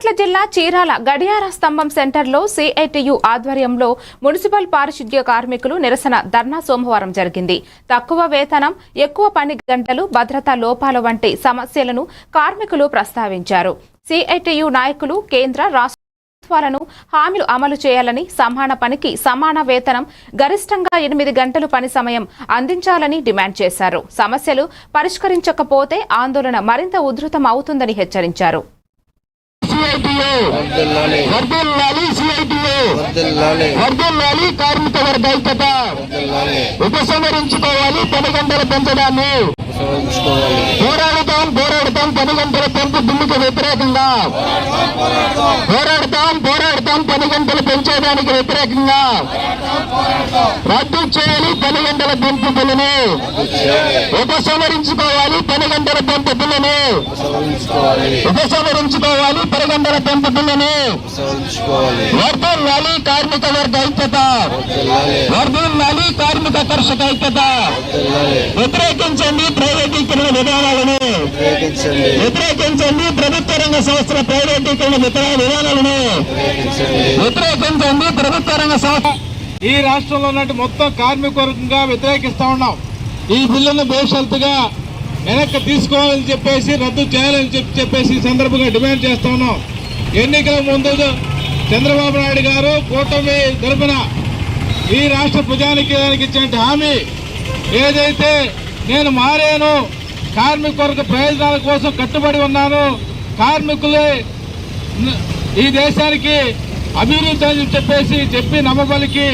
బాపట్ల జిల్లా చీరాల గడియార స్తంభం సెంటర్లో సిఐటియు ఆధ్వర్యంలో మున్సిపల్ పారిశుద్ధ్య కార్మికులు నిరసన ధర్నా సోమవారం జరిగింది. తక్కువ వేతనం ఎక్కువ పని గంటలు భద్రతా లోపాల వంటి సమస్యలను కార్మికులు ప్రస్తావించారు. సిఐటియు నాయకులు కేంద్ర రాష్ట్రాలను హామీలు అమలు చేయాలని సమాన పనికి సమాన వేతనం గరిష్టంగా ఎనిమిది గంటలు పని సమయం అందించాలని డిమాండ్ చేశారు. సమస్యలు పరిష్కరించకపోతే ఆందోళన మరింత ఉధృతం అవుతుందని హెచ్చరించారు. సిఐటియు వర్ధిల్లాలి వర్ధిల్లాలి సిఐటియు వర్ధిల్లాలి వర్ధిల్లాలి కార్మిక వర్గ ఐక్యత. వర్ధిల్లాలి ఉపసంహరించుకోవాలి పని గంటలు పెంచడాన్ని పోరాడుతాం పోరాడుతాం పని గంటల పెంపు బిల్లుకు వ్యతిరేకంగా. పోరాడుతాం పోరాడుతాం పని గంటలు పెంచేదానికి వ్యతిరేకంగా. రద్దు చేయాలి పని గంటల పెంపు బిల్లుని. ఉపసంహరించుకోవాలి పని గంటల పెంపు బిల్లుని. ఉపసంహరించుకోవాలి ఉపసంహరించుకోవాలి పని గంటల పెంపు బిల్లుని ఉపసంహరించుకోవాలి వర్ధిల్లాలి కార్మిక వర్గ ఐక్యత. వర్ధిల్లాలి కార్మిక కర్షక ఐక్యత. వ్యతిరేకించండి ప్రైవేటీకరణ విధానాలను. వ్యతిరేకించండి. ప్రభుత్వ రంగ సంస్థల ప్రైవేటీకరణ విధాన విధానాలను. వ్యతిరేకించండి. ప్రభుత్వ రంగ సంస్థ. ఈ రాష్ట్రంలో ఉన్నట్టు మొత్తం కార్మిక వర్గంగా వ్యతిరేకిస్తా ఉన్నాం. ఈ బిల్లును బేషరతుగా వెనక్కి తీసుకోవాలని చెప్పేసి రద్దు చేయాలని చెప్పి చెప్పేసి ఈ సందర్భంగా డిమాండ్ చేస్తా ఉన్నాం. ఎన్నికల ముందు చంద్రబాబు నాయుడు గారు కూటమి తరపున ఈ రాష్ట్ర ప్రజానికి ఇచ్చిన హామీ ఏదైతే నేను మారాను కార్మిక వర్గ ప్రయోజనాల కోసం కట్టుబడి ఉన్నాను కార్మికులే ఈ దేశానికి అభివృద్ధి అని చెప్పేసి చెప్పి నమ్మబలికి